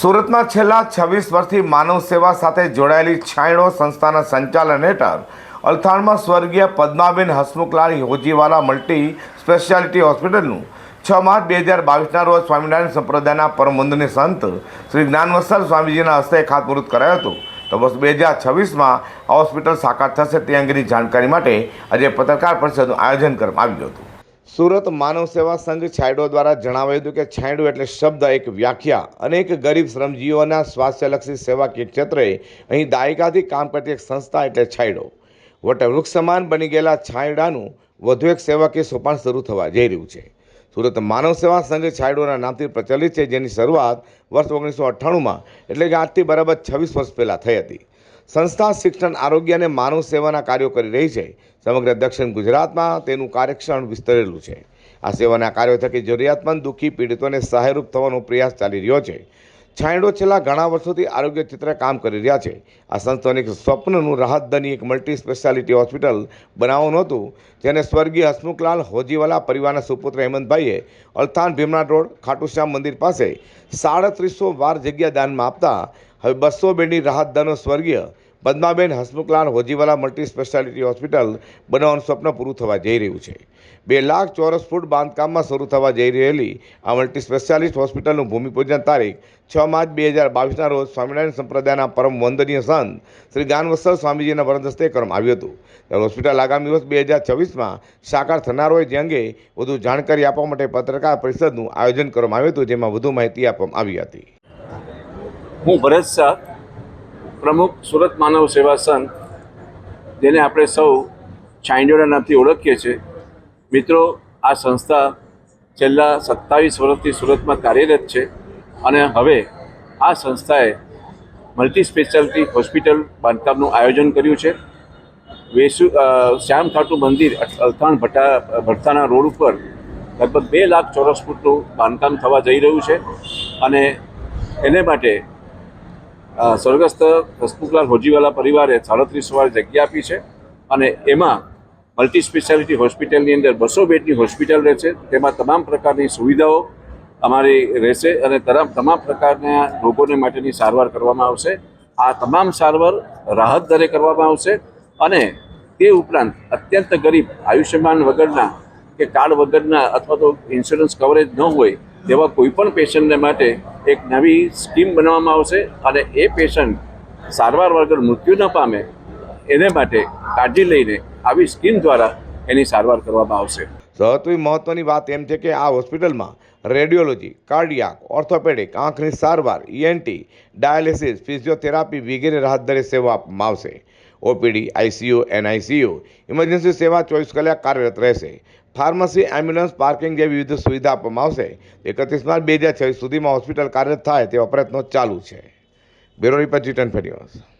સુરતમાં છેલ્લા છવ્વીસ વર્ષથી માનવ સેવા સાથે જોડાયેલી છાંયડો સંસ્થાના સંચાલન હેઠળ અલથાણમાં સ્વર્ગીય પદ્માબેન હસમુખલાલ હોજીવાલા મલ્ટી સ્પેશિયાલિટી હોસ્પિટલનું છ માર્ચ બે હજાર બાવીસના રોજ સ્વામિનારાયણ સંપ્રદાયના પરમંદની સંત શ્રી જ્ઞાનવત્સલ સ્વામીજીના હસ્તે ખાતમુહૂર્ત કરાયું હતું. તો વર્ષ બે હજાર છવ્વીસમાં આ હોસ્પિટલ સાકાર થશે તે અંગેની જાણકારી માટે આજે પત્રકાર પરિષદનું આયોજન કરવામાં આવ્યું હતું. સુરત માનવ સેવા સંઘ છાંયડો દ્વારા જણાવાયું હતું કે છાંયડો એટલે શબ્દ, એક વ્યાખ્યા. અનેક ગરીબ શ્રમજીવીઓના સ્વાસ્થ્યલક્ષી સેવાકીય ક્ષેત્રે અહીં દાયકાથી કામ કરતી એક સંસ્થા એટલે છાંયડો. વટવૃક્ષ સમાન બની ગયેલા છાંયડાનું વધુ એક સેવાકીય સોપાન શરૂ થવા જઈ રહ્યું છે. સુરત માનવ સેવા સંઘ છાંયડોના નામથી પ્રચલિત છે, જેની શરૂઆત વર્ષ ઓગણીસો અઠ્ઠાણુંમાં, એટલે કે આજથી બરાબર છવ્વીસ વર્ષ પહેલાં થઈ હતી. સંસ્થા શિક્ષણ, આરોગ્ય અને માનવ સેવાના કાર્યો કરી રહી છે. સમગ્ર દક્ષિણ ગુજરાતમાં તેનું કાર્યક્ષણ વિસ્તરેલું છે. આ સેવાના કાર્યો થકી જરૂરિયાતમંદ દુઃખી પીડિતોને સહાયરૂપ થવાનો પ્રયાસ ચાલી રહ્યો છે. છાંયડો છેલ્લા ઘણા વર્ષોથી આરોગ્ય ક્ષેત્રે કામ કરી રહ્યા છે. આ સંસ્થાનું એક સ્વપ્નનું રાહતદની એક મલ્ટી સ્પેશિયાલિટી હોસ્પિટલ બનાવવાનું હતું, જેને સ્વર્ગીય હસમુખલાલ હોજીવાલા પરિવારના સુપુત્ર હેમંતભાઈએ અલથાન ભીમનાથ રોડ, ખાટુશ્યામ મંદિર પાસે સાડત્રીસો વાર જગ્યા દાનમાં આપતા હવે બસો બેડની રાહતદાનો સ્વર્ગીય Padmaben Hasmukhlal Hojiwala multi speciality hospital બનાવવાનું સ્વપ્ન પૂરું થવા જઈ રહ્યું છે. બે લાખ ચોરસ ફૂટ બાંધકામમાં શરૂ થવા જઈ રહેલી આ મલ્ટી સ્પેશિયાલિસ્ટ હોસ્પિટલનું ભૂમિપૂજન તારીખ છ માર્ચ બે હજાર બાવીસના રોજ સ્વામિનારાયણ સંપ્રદાયના પરમ વંદનીય સંત શ્રી જ્ઞાનવત્સલ સ્વામીજીના વરદ હસ્તે કરવામાં આવ્યું હતું. ત્યારે હોસ્પિટલ આગામી વર્ષ બે હજાર છવ્વીસમાં સાકાર થનાર હોય જે અંગે વધુ જાણકારી આપવા માટે પત્રકાર પરિષદનું આયોજન કરવામાં આવ્યું હતું, જેમાં વધુ માહિતી આપવામાં આવી હતી. હું ભરત શાહ પ્રમુખ સુરત માનવ સેવા સંઘ, જેને આપણે સૌ ચાઇંડોના નામથી ઓળખીએ છીએ. મિત્રો, આ સંસ્થા છેલ્લા સત્તાવીસ વર્ષથી સુરતમાં કાર્યરત છે અને હવે આ સંસ્થાએ મલ્ટી સ્પેશિયાલિટી હોસ્પિટલ બાંધકામનું આયોજન કર્યું છે. વેસુ શ્યામ ખાટુ મંદિર અલથાણ ભટ્ટા ભટ્ટાના રોડ ઉપર લગભગ બે લાખ ચોરસ ફૂટનું બાંધકામ થવા જઈ રહ્યું છે અને એને માટે સ્વર્ગસ્થ હસમુખલાલ હોજીવાલા પરિવારે સાડત્રીસ વાર જગ્યા આપી છે અને એમાં મલ્ટી સ્પેશિયાલિટી હોસ્પિટલની અંદર બસો બેડની હોસ્પિટલ રહેશે તેમાં તમામ પ્રકારની સુવિધાઓ અમારી રહેશે અને તમામ તમામ પ્રકારના રોગોને માટેની સારવાર કરવામાં આવશે. આ તમામ સારવાર રાહત દરે કરવામાં આવશે અને તે ઉપરાંત અત્યંત ગરીબ, આયુષ્યમાન વગરના કે કાર્ડ વગરના અથવા તો ઇન્સ્યોરન્સ કવરેજ ન હોય તેવા કોઈપણ પેશન્ટને માટે એક નવી સ્કીમ બનાવવામાં આવશે અને એ પેશન્ટ સારવાર વગર મૃત્યુ ન પામે, એને માટે કાળજી લઈને આવી સ્કીમ દ્વારા એની સારવાર કરવામાં આવશે. સૌથી મહત્વની વાત એમ છે કે આ હોસ્પિટલમાં રેડિયોલોજી, કાર્ડિયાક, ઓર્થોપેડિક, આંખની સારવાર ઈએનટી ડાયાલિસિસ, ફિઝિયોથેરાપી વગેરે રાહત દરે સેવા આપવામાં આવશે. ઓપીડી આઈસીયુ એનઆઈસીયુ ઇમરજન્સી સેવા ચોવીસ કલાક કાર્યરત રહેશે. ફાર્મસી એમ્બ્યુલન્સ પાર્કિંગ જેવી વિવિધ સુવિધા આપવામાં આવશે. એકત્રીસ માર્ચ બે હજાર છવ્વીસ સુધીમાં હોસ્પિટલ કાર્યરત થાય તેવા પ્રયત્નો ચાલુ છે. Bureau report જીટન ફેરિયોસ